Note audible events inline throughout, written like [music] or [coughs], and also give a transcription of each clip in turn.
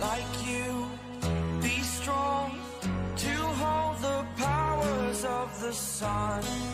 Like you, be strong to hold the powers of the sun.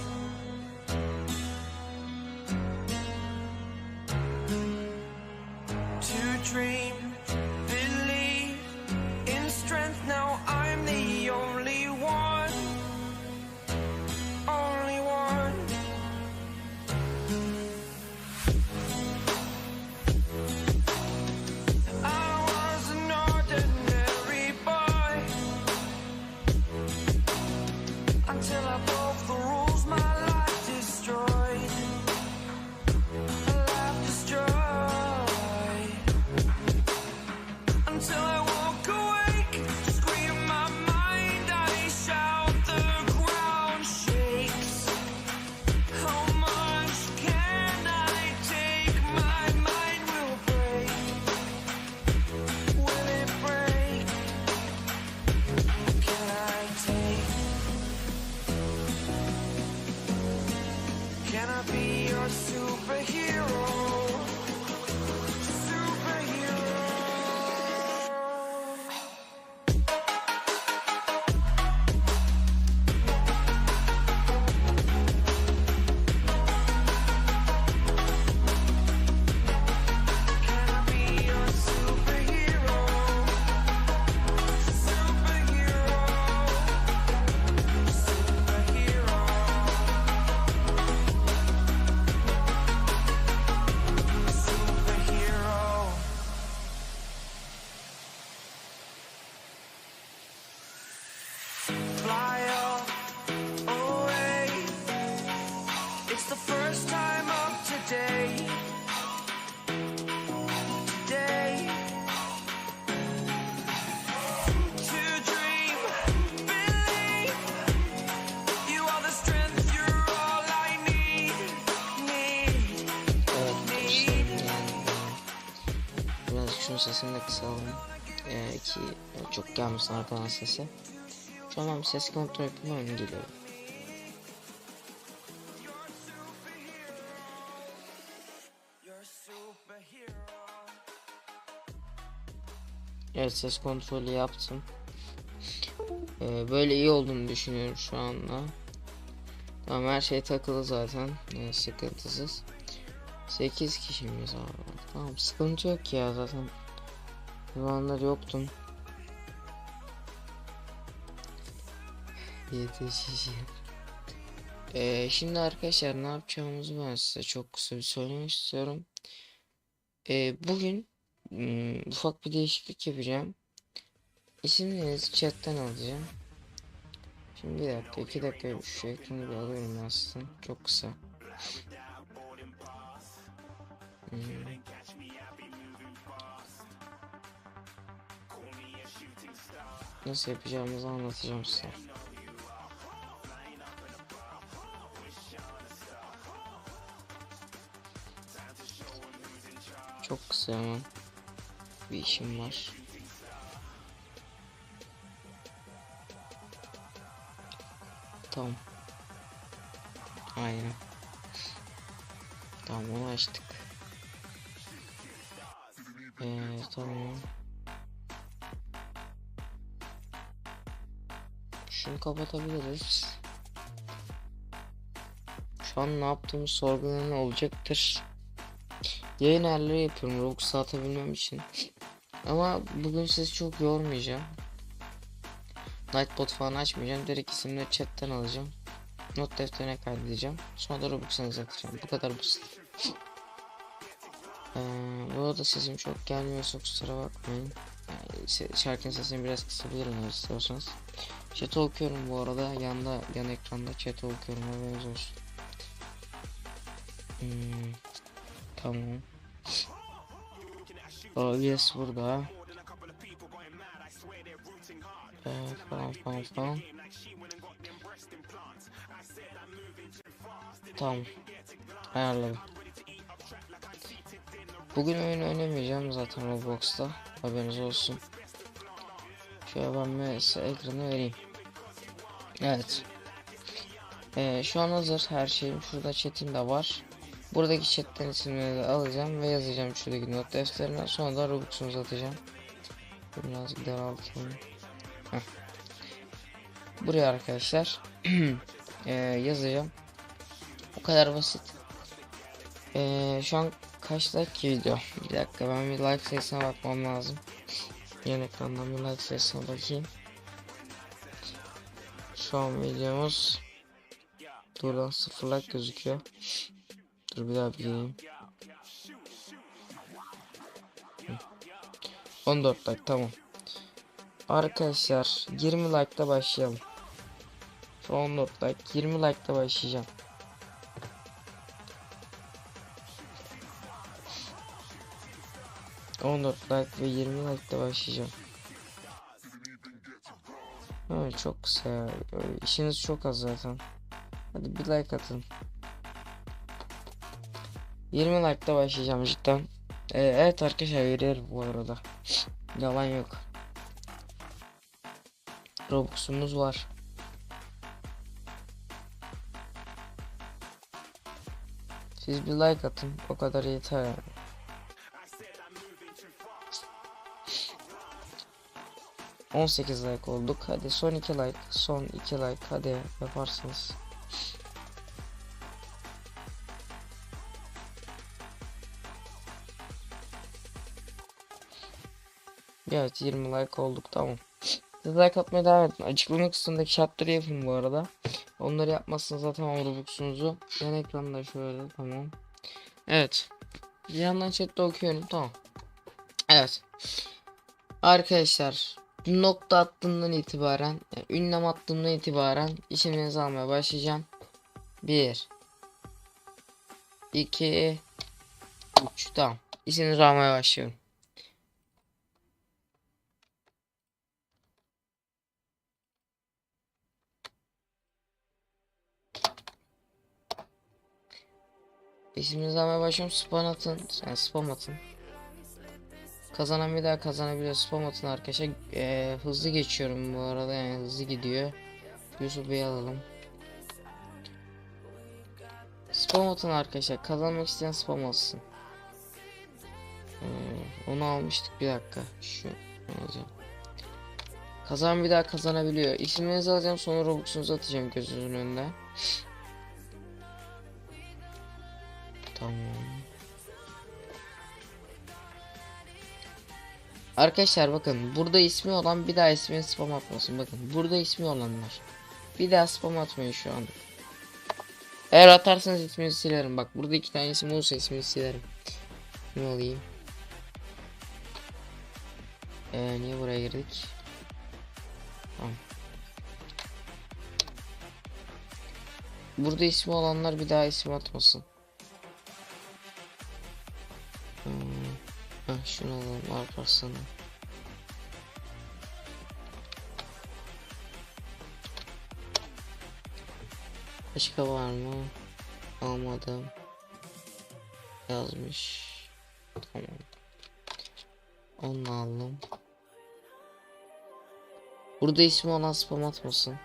Arkadan sesi. Ben bir ses kontrol. You're a superhero. Evet ses kontrolü yaptım. Ee, böyle iyi olduğunu düşünüyorum şu anda. Tamam her şey takılı zaten. Ee, sıkıntısız. 8 kişimiz abi. Tamam sıkıntı yok ya zaten. Zamanlar yoktum. Yetişeceğim. Ee, şimdi arkadaşlar ne yapacağımızı ben size çok kısa bir söylemek istiyorum. Ee, bugün Hmm, ufak bir değişiklik yapacağım. İsimlerinizi chatten alacağım. Şimdi bir dakika, iki dakika şu ekranı bir alıyorum aslında. Çok kısa. Hmm. Nasıl yapacağımızı anlatacağım size. Hemen bir işim var. Tamam. Aynen. Tamam onu açtık. Ee, tamam. Şunu kapatabiliriz. Şu an ne yaptığımız sorgulanan olacaktır. Yayın ayarları yapıyorum Robux'u atabilmem için. Ama bugün sizi çok yormayacağım. Nightbot falan açmayacağım. Direkt isimleri chatten alacağım. Not defterine kaydedeceğim. Sonra da Robux'unu atacağım. Bu kadar basit. Ee, bu arada sesim çok gelmiyorsa kusura bakmayın. Yani se- şarkının sesini biraz kısabilirim eğer istiyorsanız. Chat okuyorum bu arada. Yanda yan ekranda chat okuyorum haberiniz olsun. Hmm, tamam. OBS burada. Ee, falan falan falan. Tamam. ayarladım. Bugün oyun oynamayacağım zaten Roblox'ta. Haberiniz olsun. Şöyle ben size ekranı vereyim. Evet. Ee, şu an hazır her şeyim. Şurada chat'im de var. Buradaki chatten isimleri alacağım ve yazacağım şuradaki not defterine. Sonra da Robux'umuzu atacağım. Birazcık daraltayım. Heh. Buraya arkadaşlar [clears throat] ee, yazacağım. Bu kadar basit. Ee, şu an kaç dakika video? Bir dakika ben bir like sayısına bakmam lazım. [laughs] Yan ekrandan bir like sayısına bakayım. Şu an videomuz Dur lan sıfır like gözüküyor. Dur bir daha. Hı. 14 like tamam. Arkadaşlar 20 like'da başlayalım. An 14 like 20 like'da başlayacağım. On dört like ve 20 like'da başlayacağım. Evet çok kısa ya. İşiniz çok az zaten. Hadi bir like atın. 20 like'da başlayacağım cidden. Ee, evet arkadaşlar veriyorum bu arada. Yalan yok. Robux'umuz var. Siz bir like atın. O kadar yeter yani. On sekiz like olduk. Hadi son iki like. Son iki like. Hadi yaparsınız. Evet 20 like olduk tamam. Siz like atmaya devam edin. Açıklama kısmındaki şartları yapın bu arada. Onları yapmazsanız zaten Robux'unuzu yan ekranda şöyle tamam. Evet. Bir yandan chatte okuyorum tamam. Evet. Arkadaşlar nokta attığımdan itibaren yani ünlem attığımdan itibaren işimizi almaya başlayacağım. 1 2 3 tamam. İşinizi almaya başlıyorum. İsminizi almaya başlıyorum. Spam atın. Yani spam atın. Kazanan bir daha kazanabiliyor. Spam atın arkadaşlar. Ee, hızlı geçiyorum bu arada yani hızlı gidiyor. Yusuf Bey'i alalım. Spam atın arkadaşlar. Kazanmak isteyen spam atsın. Ee, onu almıştık bir dakika. Şu alacağım. Kazanan bir daha kazanabiliyor. İsminizi alacağım sonra Robux'unuzu atacağım gözünüzün önünde. Tamam. Arkadaşlar bakın burada ismi olan bir daha ismini spam atmasın. Bakın burada ismi olanlar. Bir daha spam atmayın şu anda eğer atarsanız ismini silerim. Bak burada iki tane isim olursa ismini silerim. Ne alayım ee, niye buraya girdik? Tamam. Burada ismi olanlar bir daha isim atmasın Şunu alalım Alparslan'ı. Başka var mı? Almadım. Yazmış. Tamam. Onu aldım. Burada ismi olan spam atmasın.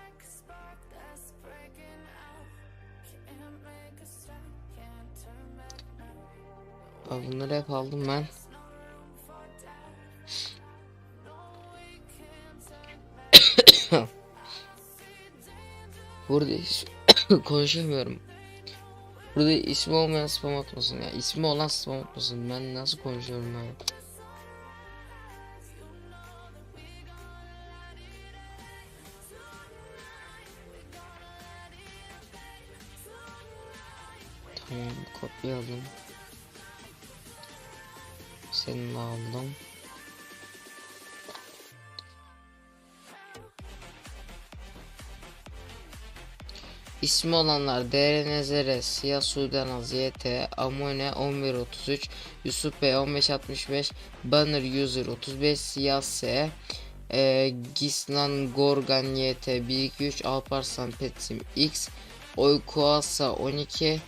Bunları hep aldım ben. Burada is- [coughs] konuşamıyorum. Burada ismi olmayan spam atmasın ya. İsmi olan spam atmasın. Ben nasıl konuşuyorum ben? Tamam kopyaladım. Senin aldım. İsmi olanlar DRNZR, Siyah Sudanaz, YT, Amone 1133, Yusuf Bey 1565, Banner User 35, Siyah S, e, Gisnan Gorgan YT 123, Alparslan Petsim X, Oykuasa 12,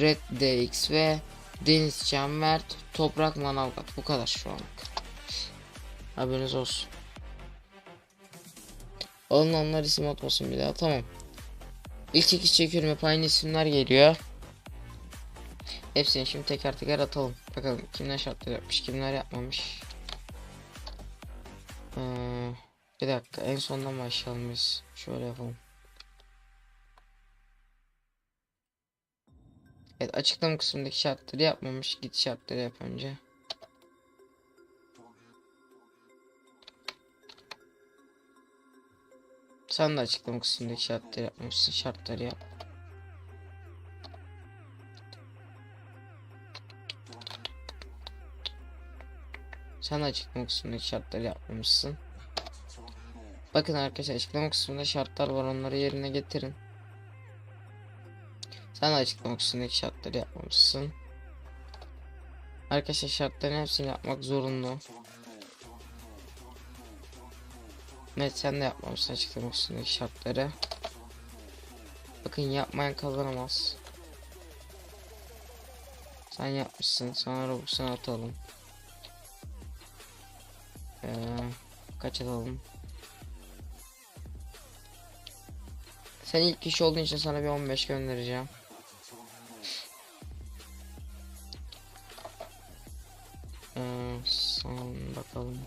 Red DX ve Deniz Canvert, Toprak Manavgat. Bu kadar şu anlık. Haberiniz olsun. Alınanlar isim atmasın bir daha tamam. İlk çekiş çekiyorum hep aynı isimler geliyor. Hepsini şimdi teker teker atalım. Bakalım kimler şartlar yapmış kimler yapmamış. Ee, bir dakika en sondan başlayalım biz. Şöyle yapalım. Evet açıklama kısmındaki şartları yapmamış. Git şartları yap önce. Sen de açıklama kısmındaki şartları yapmamışsın. Şartları yap. Sen açıklama kısmındaki şartları yapmamışsın. Bakın arkadaşlar açıklama kısmında şartlar var onları yerine getirin. Sen açıklama kısmındaki şartları yapmamışsın. Arkadaşlar şartların hepsini yapmak zorunlu. Evet sen de yapmamışsın açıklama kısmındaki şartları. Bakın yapmayan kazanamaz. Sen yapmışsın. Sana Robux'unu atalım. Ee, kaç atalım? Sen ilk kişi olduğun için sana bir 15 göndereceğim. Ee, son bakalım.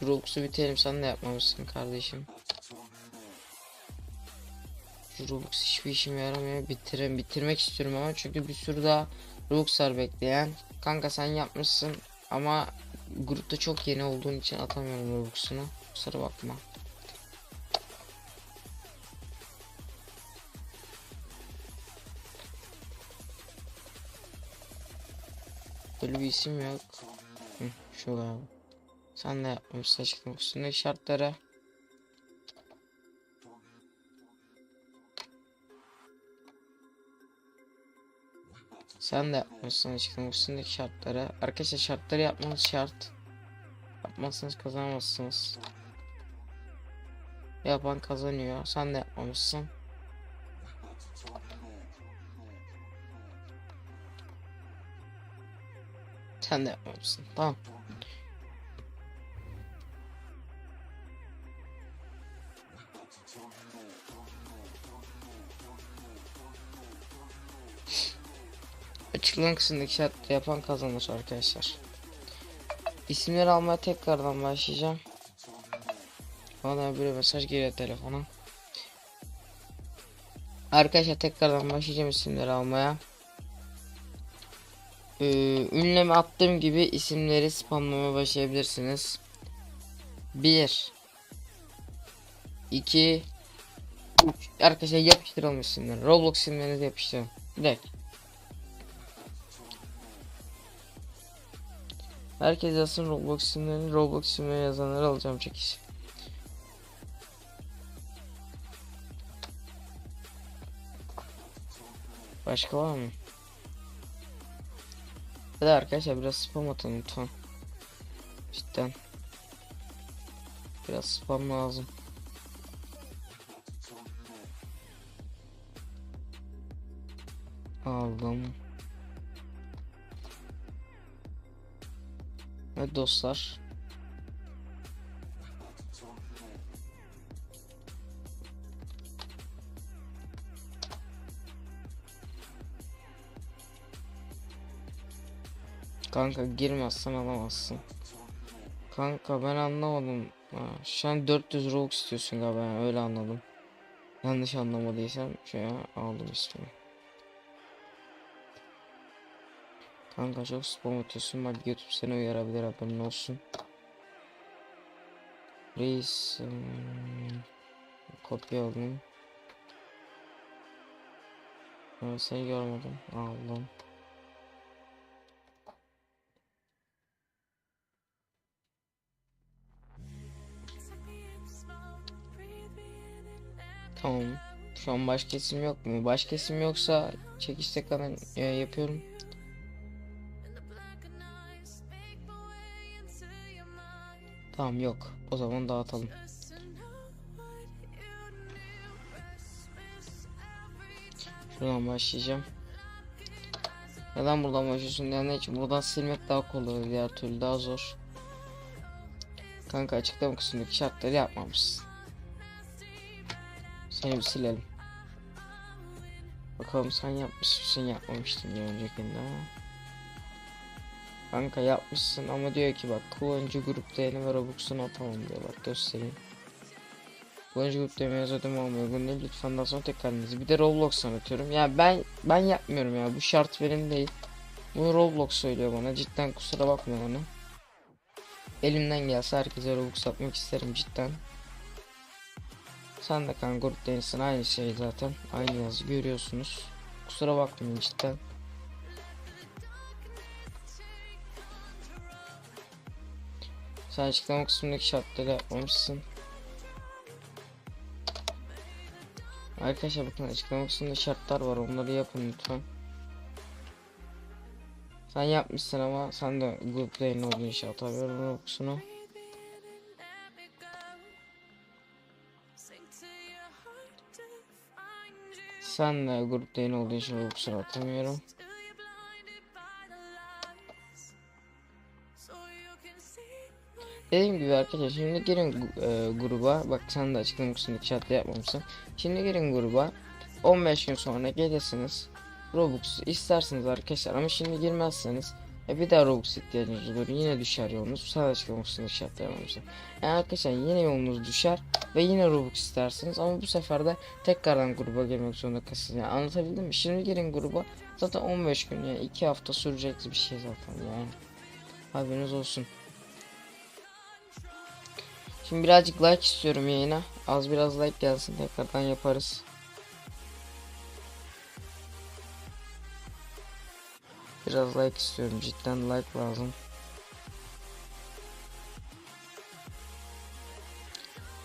Şu Robux'u bitirelim sen de yapmamışsın kardeşim. Şu Robux hiçbir işime yaramıyor. Bitirin, bitirmek istiyorum ama çünkü bir sürü daha Robux var bekleyen. Kanka sen yapmışsın ama grupta çok yeni olduğun için atamıyorum Robux'unu. Kusura bakma. Böyle bir isim yok. Hı, şu galiba. Sen de yapmışsın açıklamak üstündeki şartları. Sen de yapmışsın açıklamak üstündeki şartları. Arkadaşlar şartları yapmanız şart. Yapmazsanız kazanamazsınız. Yapan kazanıyor. Sen de yapmamışsın. Sen de yapmamışsın. Tamam. Açıklama kısmındaki şartları yapan kazanır arkadaşlar. İsimleri almaya tekrardan başlayacağım. Bana bir mesaj geliyor telefona. Arkadaşlar tekrardan başlayacağım isimleri almaya. Ee, ünleme attığım gibi isimleri spamlamaya başlayabilirsiniz. 1 2 3 Arkadaşlar yapıştıralım isimleri. Roblox isimlerinizi yapıştırın. Direkt. Herkes yazsın Roblox isimlerini. Roblox isimleri yazanları alacağım çekiş. Başka var mı? Hadi arkadaşlar biraz spam atın lütfen. Cidden. Biraz spam lazım. Aldım. Evet dostlar. Kanka girmezsen alamazsın. Kanka ben anlamadım. Ha, şu an 400 Robux istiyorsun galiba yani öyle anladım. Yanlış anlamadıysam şöyle aldım ismini. Kanka çok spam atıyorsun bak YouTube seni uyarabilir haberin olsun. Reis hmm, kopya aldım. Ben seni görmedim aldım. Tamam. Şu an başka isim yok mu? Başka isim yoksa çekiş tekrardan e, yapıyorum. Tamam yok. O zaman dağıtalım. Şuradan başlayacağım. Neden buradan başlıyorsun diyenler için buradan silmek daha kolay diğer türlü daha zor. Kanka açıklama kısmındaki şartları yapmamışsın. Seni bir silelim. Bakalım sen yapmış mısın yapmamıştın bir öncekinde. Kanka yapmışsın ama diyor ki bak kullanıcı grupta yeni ve Robux'unu atamam diyor bak göstereyim. Kullanıcı grupta yemeğe ödeme olmuyor. Değil lütfen daha sonra tekrar ediniz. Bir de Roblox'tan atıyorum. Ya ben ben yapmıyorum ya bu şart benim değil. Bunu Roblox söylüyor bana cidden kusura bakma ona. Elimden gelse herkese Robux atmak isterim cidden. Sen de kan grup değilsin aynı şey zaten. Aynı yazı görüyorsunuz. Kusura bakmayın cidden. Sen açıklama kısmındaki şartları yapmamışsın. Arkadaşlar bakın açıklama kısmında şartlar var onları yapın lütfen. Sen yapmışsın ama sen de grupta yayın olduğu inşaat haberin okusunu. Sen de grupta yayın olduğu için okusunu atamıyorum. Dediğim gibi arkadaşlar şimdi girin e, gruba bak sen de açıklama kısmındaki chatte yapmamışsın. Şimdi girin gruba 15 gün sonra gelirsiniz. Robux istersiniz arkadaşlar ama şimdi girmezseniz e, bir daha Robux ihtiyacınız olur yine düşer yolunuz. Sen de açıklama kısmındaki chatte yapmamışsın. Yani arkadaşlar yine yolunuz düşer ve yine Robux istersiniz ama bu sefer de tekrardan gruba girmek zorunda kalırsınız. Yani anlatabildim mi? Şimdi girin gruba zaten 15 gün yani 2 hafta sürecek bir şey zaten yani. Haberiniz olsun. Şimdi birazcık like istiyorum yayına. Az biraz like gelsin tekrardan yaparız. Biraz like istiyorum cidden like lazım.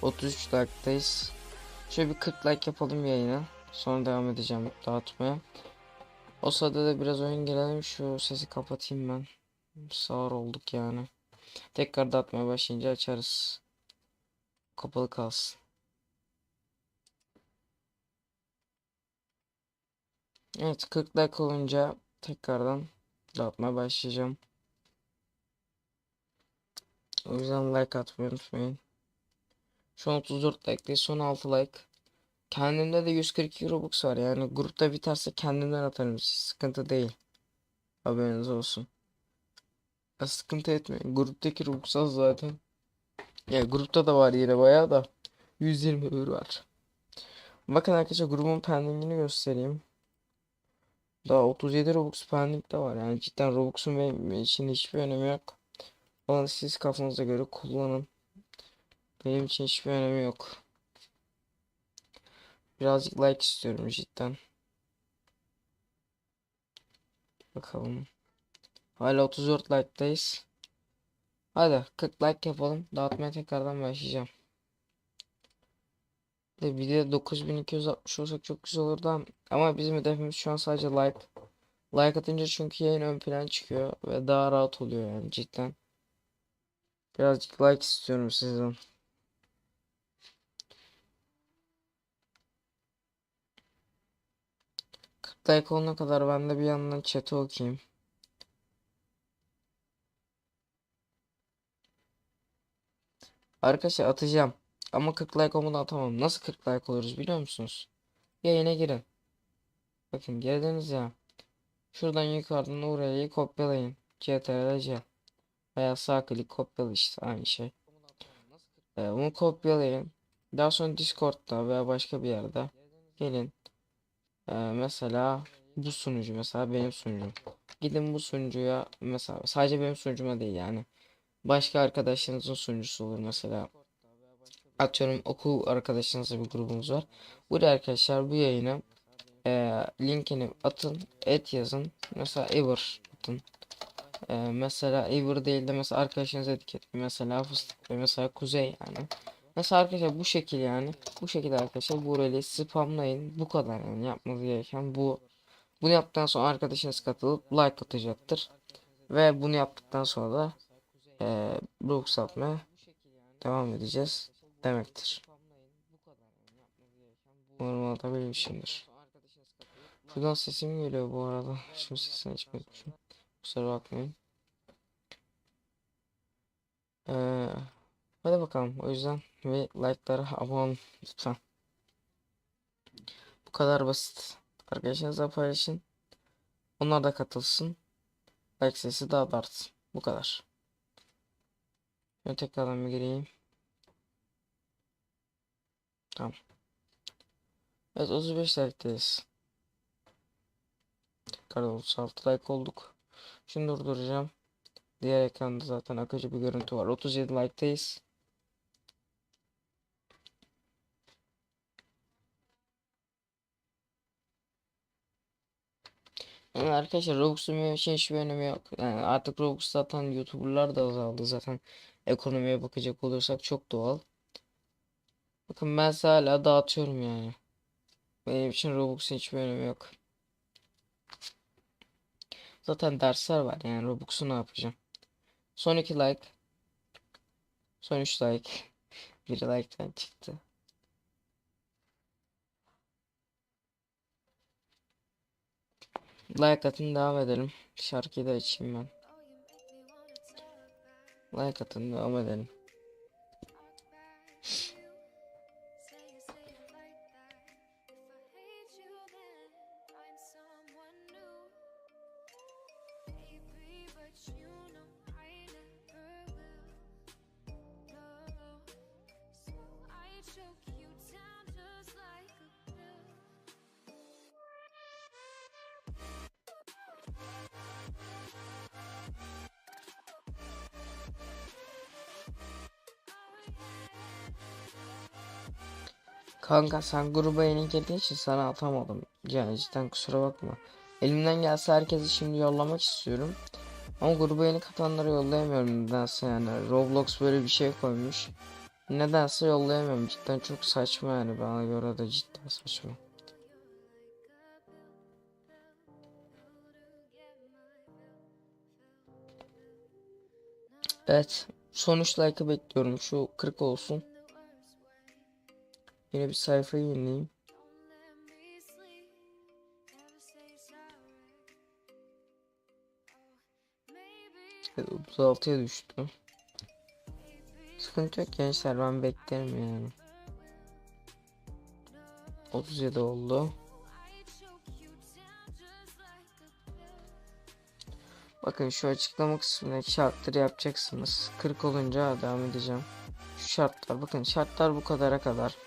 33 like'dayız. Şöyle bir 40 like yapalım yayına. Sonra devam edeceğim dağıtmaya. O sırada da biraz oyun gelelim. Şu sesi kapatayım ben. Sağır olduk yani. Tekrar dağıtmaya başlayınca açarız. Kapalı kalsın. Evet 40 dakika olunca tekrardan dağıtmaya başlayacağım. O yüzden like atmayı unutmayın. Şu an 34 like son 6 like. Kendimde de 142 Robux var yani grupta biterse kendimden atarım sıkıntı değil. Haberiniz olsun. Ya sıkıntı etmeyin gruptaki Robux az zaten. Ya grupta da var yine bayağı da 120 ür var. Bakın arkadaşlar grubun pendingini göstereyim. Daha 37 Robux pending de var. Yani cidden Robux'un benim için hiçbir önemi yok. Onu siz kafanıza göre kullanın. Benim için hiçbir önemi yok. Birazcık like istiyorum cidden. Bakalım. Hala 34 like'dayız. Hadi 40 like yapalım. Dağıtmaya tekrardan başlayacağım. De video 9260 olsak çok güzel olurdu ama, ama bizim hedefimiz şu an sadece like. Like atınca çünkü yayın ön plan çıkıyor ve daha rahat oluyor yani cidden. Birazcık like istiyorum sizden. Like olana kadar ben de bir yandan chat'i okuyayım. Arkadaşlar atacağım. Ama 40 like olmadan atamam. Nasıl 40 like oluruz biliyor musunuz? Yayına girin. Bakın girdiniz ya. Şuradan yukarıdan orayı kopyalayın. CTRL-C. Veya sağ klik kopyala işte aynı şey. Ee, bunu kopyalayın. Daha sonra Discord'da veya başka bir yerde gelin. Ee, mesela bu sunucu mesela benim sunucum. Gidin bu sunucuya mesela sadece benim sunucuma değil yani. Başka arkadaşlarınızın sunucusu olur mesela. Atıyorum okul arkadaşlarınızla bir grubunuz var. Buraya arkadaşlar bu yayını e, linkini atın. Et yazın. Mesela Ever atın. E, mesela Ever değil de mesela arkadaşınız etiketli. Mesela Fıstık ve mesela Kuzey yani. Mesela arkadaşlar bu şekil yani. Bu şekilde arkadaşlar burayı spamlayın. Bu kadar yani yapmanız gereken bu. Bunu yaptıktan sonra arkadaşınız katılıp like atacaktır. Ve bunu yaptıktan sonra da e, Robux atmaya devam edeceğiz demektir. Umarım anlatabilmişimdir. Şuradan sesim geliyor bu arada. Şimdi sesini açmayı Kusura bakmayın. Ee, hadi bakalım. O yüzden ve like'lara abone lütfen. Bu kadar basit. Arkadaşlarınızla paylaşın. Onlar da katılsın. Like sesi daha da artsın. Bu kadar. Ben tekrardan bir gireyim. Tamam. Evet 35 like'teyiz. Tekrar 36 like olduk. Şimdi durduracağım. Diğer ekranda zaten akıcı bir görüntü var. 37 like'teyiz. Yani arkadaşlar Robux'un benim için hiçbir önemi yok. Yani artık Robux zaten YouTuber'lar da azaldı zaten. Ekonomiye bakacak olursak çok doğal. Bakın ben hala dağıtıyorum yani. Benim için Robux'un hiçbir önemi yok. Zaten dersler var yani Robux'u ne yapacağım. Son 2 like. Son 3 like. [laughs] Bir like'ten çıktı. Like atın devam edelim. Şarkıyı da açayım ben. Like atın devam edelim. Kanka sen gruba yeni girdiğin için sana atamadım. Yani cidden kusura bakma. Elimden gelse herkesi şimdi yollamak istiyorum. Ama gruba yeni katanları yollayamıyorum nedense yani. Roblox böyle bir şey koymuş. Nedense yollayamıyorum. Cidden çok saçma yani bana göre de cidden saçma. Evet. Sonuç like'ı bekliyorum. Şu 40 olsun. Yine bir sayfayı yenileyim. Evet, 36'ya düştü. Sıkıntı yok gençler ben beklerim yani. 37 oldu. Bakın şu açıklama kısmındaki şartları yapacaksınız. 40 olunca devam edeceğim. Şu şartlar bakın şartlar bu kadara kadar.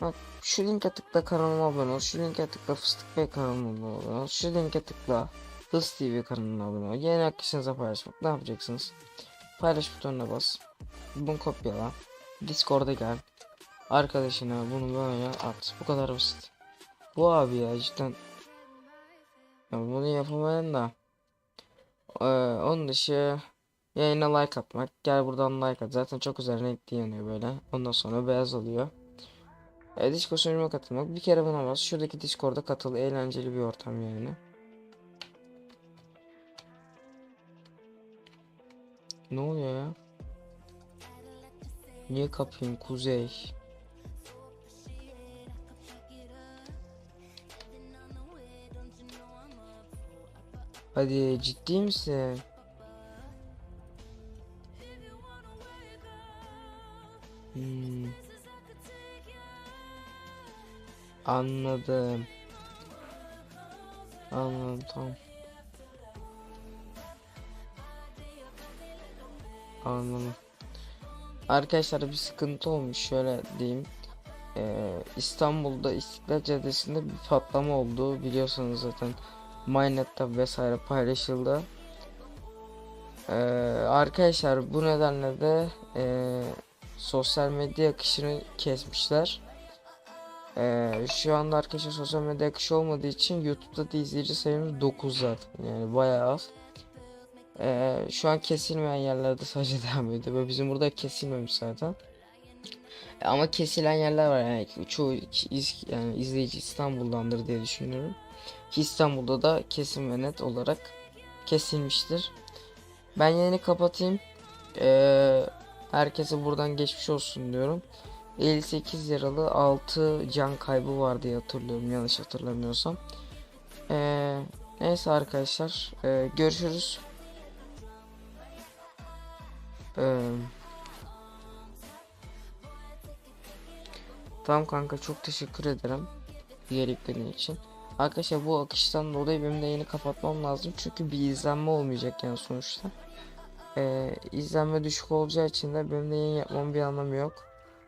Bak şu linke tıkla kanalıma abone ol. Şu linke tıkla Fıstık Bey kanalıma abone ol. Şu linke tıkla Hız TV kanalına abone ol. Yeni arkadaşınıza paylaşmak. Ne yapacaksınız? Paylaş butonuna bas. Bunu kopyala. Discord'a gel. Arkadaşına bunu böyle at. Bu kadar basit. Bu abi ya cidden. Ya bunu yapamayan da. Ee, onun dışı yayına like atmak. Gel buradan like at. Zaten çok güzel renkli yanıyor böyle. Ondan sonra beyaz oluyor. E, Discord sunucuma katılmak. Bir kere buna bas. Şuradaki Discord'a katıl. Eğlenceli bir ortam yani. Ne oluyor ya? Niye kapayım Kuzey? Hadi ciddi misin? Hmm. Anladım. Anladım tamam. Anladım. Arkadaşlar bir sıkıntı olmuş şöyle diyeyim. Ee, İstanbul'da İstiklal Caddesi'nde bir patlama oldu biliyorsunuz zaten. Mynet'te vesaire paylaşıldı. Ee, arkadaşlar bu nedenle de e, sosyal medya akışını kesmişler. Ee, şu anda arkadaşlar sosyal medya akışı olmadığı için YouTube'da da izleyici sayımız 9 zaten yani bayağı az. Ee, şu an kesilmeyen yerlerde sadece [laughs] devam ediyor ve bizim burada kesilmemiş zaten. E, Ama kesilen yerler var yani çoğu iz, yani izleyici İstanbul'dandır diye düşünüyorum. Ki İstanbul'da da kesin ve net olarak kesilmiştir. Ben yayını kapatayım. Ee, herkese buradan geçmiş olsun diyorum. 58 yaralı 6 can kaybı var diye hatırlıyorum yanlış hatırlamıyorsam. Ee, neyse arkadaşlar ee, görüşürüz. Ee, tamam kanka çok teşekkür ederim üyeliklerin için. Arkadaşlar bu akıştan dolayı benim de yeni kapatmam lazım çünkü bir izlenme olmayacak yani sonuçta. Ee, izlenme düşük olacağı için de benim de yayın yapmam bir anlamı yok.